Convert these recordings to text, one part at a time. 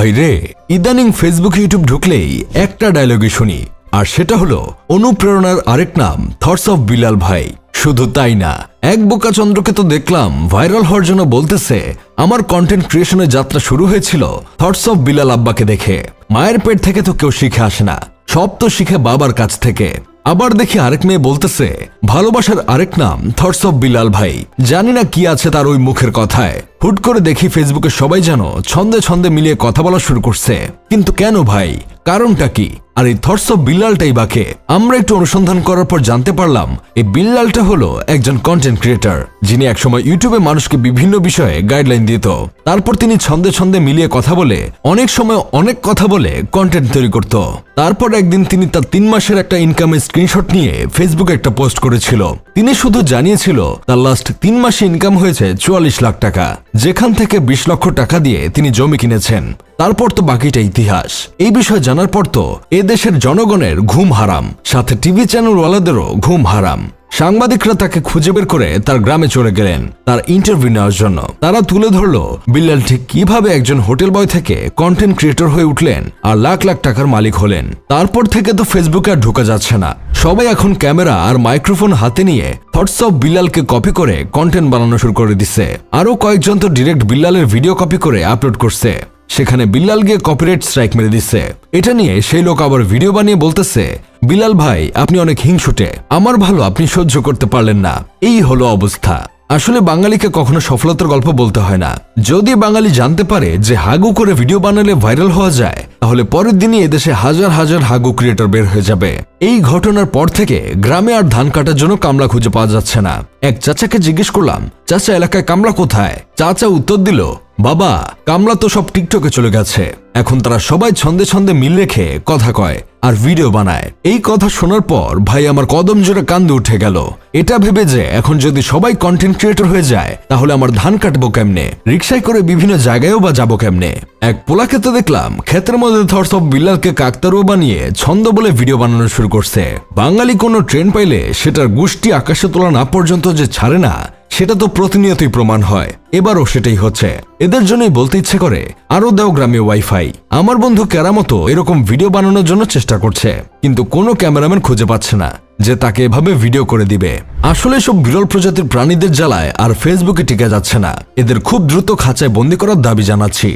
ভাই রে ইদানিং ফেসবুক ইউটিউব ঢুকলেই একটা ডায়লগে শুনি। আর সেটা হলো অনুপ্রেরণার আরেক নাম থটস অফ বিলাল ভাই। শুধু তাই না, এক বোকা চন্দ্রকে তো দেখলাম ভাইরাল হওয়ার জন্য বলতেছে, আমার কন্টেন্ট ক্রিয়েশনের যাত্রা শুরু হয়েছিল থটস অফ বিলাল আব্বাকে দেখে। মায়ের পেট থেকে তো কেউ শিখে আসে না, সব তো শিখে বাবার কাছ থেকে। আবার দেখি আরেক মেয়ে বলতেছে, ভালোবাসার আরেক নাম থটস অফ বিলাল ভাই। জানি না কি আছে তার ওই মুখের কথায়। হুট করে দেখি ফেসবুকে সবাই যেন ছন্দে ছন্দে মিলিয়ে কথা বলা শুরু করছে। কিন্তু কেন ভাই? কারণটা কি? আর এই থটস অফ বিল্লালটাই বাকে আমরা একটু অনুসন্ধান করার পর জানতে পারলাম, এই বিল্লালটা হলো একজন কন্টেন্ট ক্রিয়েটার যিনি একসময় ইউটিউবে মানুষকে বিভিন্ন বিষয়ে গাইডলাইন দিত। তারপর তিনি ছন্দে ছন্দে মিলিয়ে কথা বলে, অনেক সময় অনেক কথা বলে কন্টেন্ট তৈরি করত। তারপর একদিন তিনি তার তিন মাসের একটা ইনকামের স্ক্রিনশট নিয়ে ফেসবুকে একটা পোস্ট করেছিল। তিনি শুধু জানিয়েছিল, তার লাস্ট তিন মাসে ইনকাম হয়েছে চুয়াল্লিশ লাখ টাকা। যেখান থেকে বিশ লক্ষ টাকা দিয়ে তিনি জমি কিনেছেন। তারপর তো বাকিটা ইতিহাস। এই বিষয় জানার পর তো এদেশের দেশের জনগণের ঘুম হারাম। সাথে টিভি চ্যানেলওয়ালাদেরও ঘুম হারাম। সাংবাদিকরা তাকে খুঁজে বের করে তার গ্রামে চলে গেলেন তার ইন্টারভিউ নেওয়ার জন্য। তারা তুলে ধরল, বিল্লাল ঠিক কীভাবে একজন হোটেল বয় থেকে কন্টেন্ট ক্রিয়েটর হয়ে উঠলেন আর লাখ লাখ টাকার মালিক হলেন? তারপর থেকে তো ফেসবুকে আর ঢোকা যাচ্ছে না। সবাই এখন ক্যামেরা আর মাইক্রোফোন হাতে নিয়ে হোয়াটসঅ্যাপ বিল্লালকে কপি করে কন্টেন্ট বানানো শুরু করে দিচ্ছে। আরও কয়েকজন তো ডিরেক্ট বিল্লালের ভিডিও কপি করে আপলোড করছে। সেখানে বিল্লাল গিয়ে কপিরাইট স্ট্রাইক মেরে দিচ্ছে এটা নিয়ে সেই লোক আবার ভিডিও বানিয়ে বলতেছে বিলাল ভাই, আপনি অনেক হিংসুটে। আমার ভালো আপনি সহ্য করতে পারলেন না। এই হলো অবস্থা। আসলে বাঙালিকে কখনো সফলতার গল্প বলতে হয় না। যদি বাঙালি জানতে পারে যে হাগু করে ভিডিও বানালে ভাইরাল হওয়া যায়, তাহলে পরের দিনই এদেশে হাজার হাজার হাগু ক্রিয়েটর বের হয়ে যাবে। এই ঘটনার পর থেকে গ্রামে আর ধান কাটার জন্য কামলা খুঁজে পাওয়া যাচ্ছে না। এক চাচাকে জিজ্ঞেস করলাম, চাচা, এলাকায় কামলা কোথায়? চাচা উত্তর দিল বাবা, কামলা তো সব টিকটকে চলে গেছে। এখন তারা সবাই ছন্দে ছন্দে মিল রেখে কথা কয় আর ভিডিও বানায়। এই কথা শোনার পর ভাই আমার কদম জোরে কান্দে উঠে গেল। এটা ভেবে যে এখন যদি সবাই কন্টেন্ট ক্রিয়েটর হয়ে যায়, তাহলে আমার ধান কাটবো কেমনে? রিক্সায় করে বিভিন্ন জায়গায়ও বা যাব কেমনে? এক পোলাকে তো দেখলাম, ক্ষেতের মধ্যে থটস অফ বিল্লালকে কাকতারুয়া বানিয়ে ছন্দ বলে ভিডিও বানানো শুরু করছে। বাঙালি কোনো ট্রেন পাইলে সেটার গোষ্ঠী আকাশে তোলা না পর্যন্ত যে ছাড়ে না সেটা তো প্রতিনিয়তই প্রমাণ হয়। এবারও সেটাই হচ্ছে। এদের জন্যই বলতে ইচ্ছে করে আরও দেও গ্রামে ওয়াইফাই আমার বন্ধু কেরামতো এরকম ভিডিও বানানোর জন্য চেষ্টা করছে, কিন্তু কোনো ক্যামেরাম্যান খুঁজে পাচ্ছে না যে তাকে এভাবে ভিডিও করে দিবে। আসলে সব বিরল প্রজাতির প্রাণীদের জ্বালায় আর ফেসবুকে টিকে যাচ্ছে না। এদের খুব দ্রুত খাঁচায় বন্দি করার দাবি জানাচ্ছি।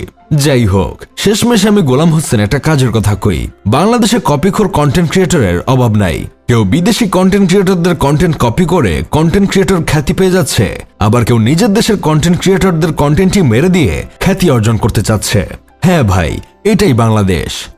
যাই হোক, শেষমেশে আমি গোলাম হোসেন একটা কাজের কথা কই। বাংলাদেশে কপিখোর কন্টেন্ট ক্রিয়েটরের অভাব নাই। কেউ বিদেশি কন্টেন্ট ক্রিয়েটরদের কন্টেন্ট কপি করে কন্টেন্ট ক্রিয়েটর খ্যাতি পেয়ে যাচ্ছে, আবার কেউ নিজের দেশের কন্টেন্ট ক্রিয়েটরদের কন্টেন্টই মেরে দিয়ে খ্যাতি অর্জন করতে চাচ্ছে। হ্যাঁ ভাই, এটাই বাংলাদেশ।